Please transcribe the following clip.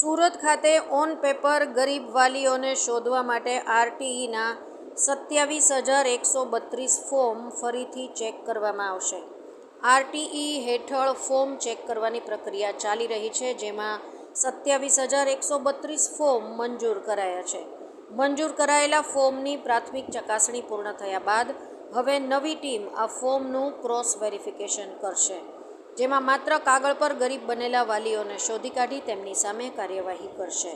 સુરત ખાતે on paper ગરીબ વાલીઓને શોધવા માટે આરટીઈના સત્યાવીસ હજાર એકસો બત્રીસ ફોર્મ ફરીથી ચેક કરવામાં આવશે. આરટીઈ હેઠળ ફોર્મ ચેક કરવાની પ્રક્રિયા ચાલી રહી છે, જેમાં સત્યાવીસ હજાર એકસો બત્રીસ ફોર્મ મંજૂર કરાયા છે. મંજૂર કરાયેલા ફોર્મની પ્રાથમિક ચકાસણી પૂર્ણ થયા બાદ હવે નવી ટીમ આ ફોર્મનું ક્રોસ વેરિફિકેશન કરશે. જેમાં માત્ર કાગળ પર ગરીબ બનેલા વાલીઓને શોધી કાઢી તેમની સામે કાર્યવાહી કરશે.